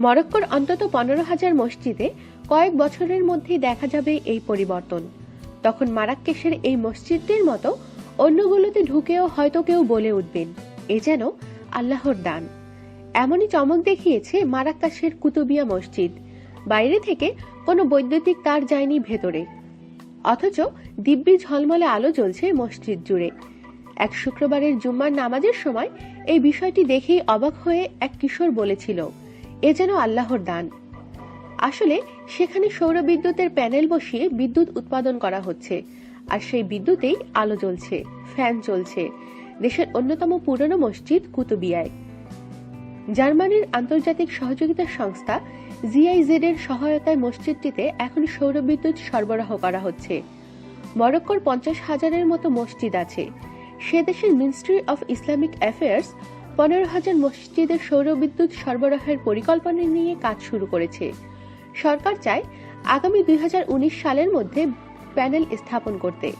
মরক্কোর অন্তত পনেরো হাজার মসজিদে কয়েক বছরের মধ্যেই দেখা যাবে এই পরিবর্তন। তখন মারাক্কেশের এই মসজিদটির মতো অন্যগুলোতে ঢুকেও হয়তো কেউ বলে উঠবেন, এ যেন আল্লাহর দান। এমনই চমক দেখিয়েছে মারাক্কাশের কুতুবিয়া মসজিদ। বাইরে থেকে কোনো বৈদ্যুতিক তার যায়নি ভেতরে। অথচ দিব্যি ঝলমলে আলো জ্বলছে মসজিদ জুড়ে। এক শুক্রবারের জুম্মার নামাজের সময় এই বিষয়টি দেখেই অবাক হয়ে এক কিশোর বলেছিল এ যেন আল্লাহর দান। আসলে সেখানে সৌর বিদ্যুতের প্যানেল বসিয়ে বিদ্যুৎ উৎপাদন করা হচ্ছে, আর সেই বিদ্যুতেই আলো জ্বলছে, ফ্যান চলছে দেশের অন্যতম পুরনো মসজিদ কুতুবিয়ায়। জার্মানির আন্তর্জাতিক সহযোগিতা সংস্থা জিআইজেড এর সহায়তায় মসজিদটিতে এখন সৌরবিদ্যুৎ সরবরাহ করা হচ্ছে। মরক্কোর পঞ্চাশ হাজারের মতো মসজিদ আছে। সে দেশের মিনিস্ট্রি অফ ইসলামিক অ্যাফেয়ার্স পনেরো হাজার মসজিদের সৌরবিদ্যুৎ সরবরাহের পরিকল্পনা নিয়ে কাজ শুরু করেছে। সরকার চায় আগামী দুই হাজার উনিশ সালের মধ্যে প্যানেল স্থাপন করতে।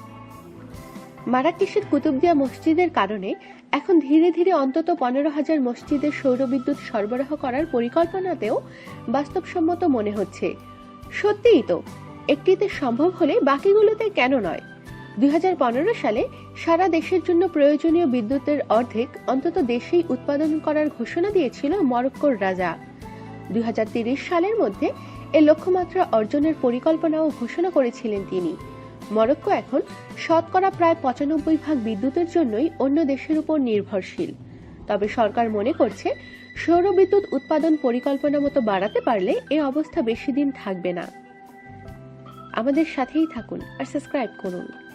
মারাকেশের কুতুবদিয়া মসজিদের কারণে এখন ধীরে ধীরে অন্তত পনেরো হাজার মসজিদের সৌরবিদ্যুৎ সরবরাহ করার পরিকল্পনাতেও বাস্তবসম্মত মনে হচ্ছে। সত্যিই তো, একটিতে সম্ভব হলে বাকিগুলোতে কেন নয়? দুই হাজার পনেরো সালে সারা দেশের জন্য প্রয়োজনীয় বিদ্যুতের অর্ধেক অন্তত দেশেই উৎপাদন করার ঘোষণা দিয়েছিল মরক্কোর রাজা। দুই সালের মধ্যে এ লক্ষ্যমাত্রা অর্জনের পরিকল্পনাও ঘোষণা করেছিলেন তিনি। মরক্কো এখন শতকরা প্রায় পঁচানব্বই ভাগ বিদ্যুতের জন্যই অন্য দেশের উপর নির্ভরশীল। তবে সরকার মনে করছে, সৌর বিদ্যুৎ উৎপাদন পরিকল্পনা মতো বাড়াতে পারলে এ অবস্থা বেশি দিন থাকবে না। আমাদের সাথেই থাকুন আর সাবস্ক্রাইব করুন।